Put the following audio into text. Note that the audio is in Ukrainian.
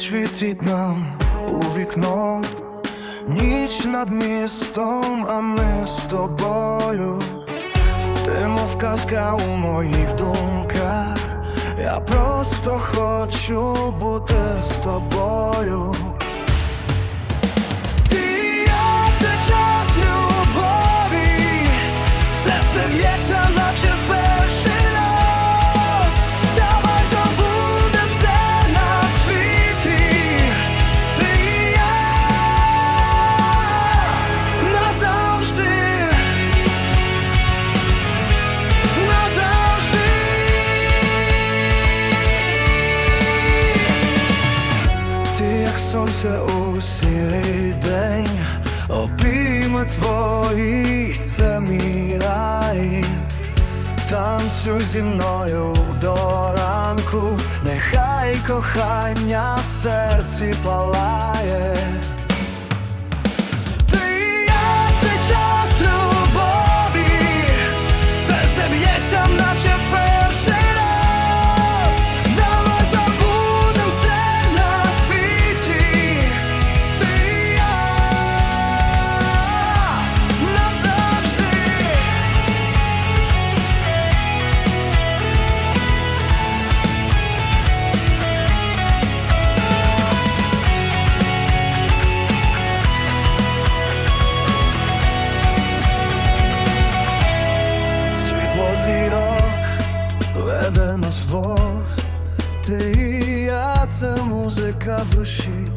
світить нам у вікно, ніч над містом, а ми з тобою. Ти мов казка у моїх думках. Я просто хочу бути з тобою. Ти як сонце у сірий день, обійми твої, це мій рай. Танцюй зі мною до ранку, нехай кохання в серці палає. Ти і я, це музика в душі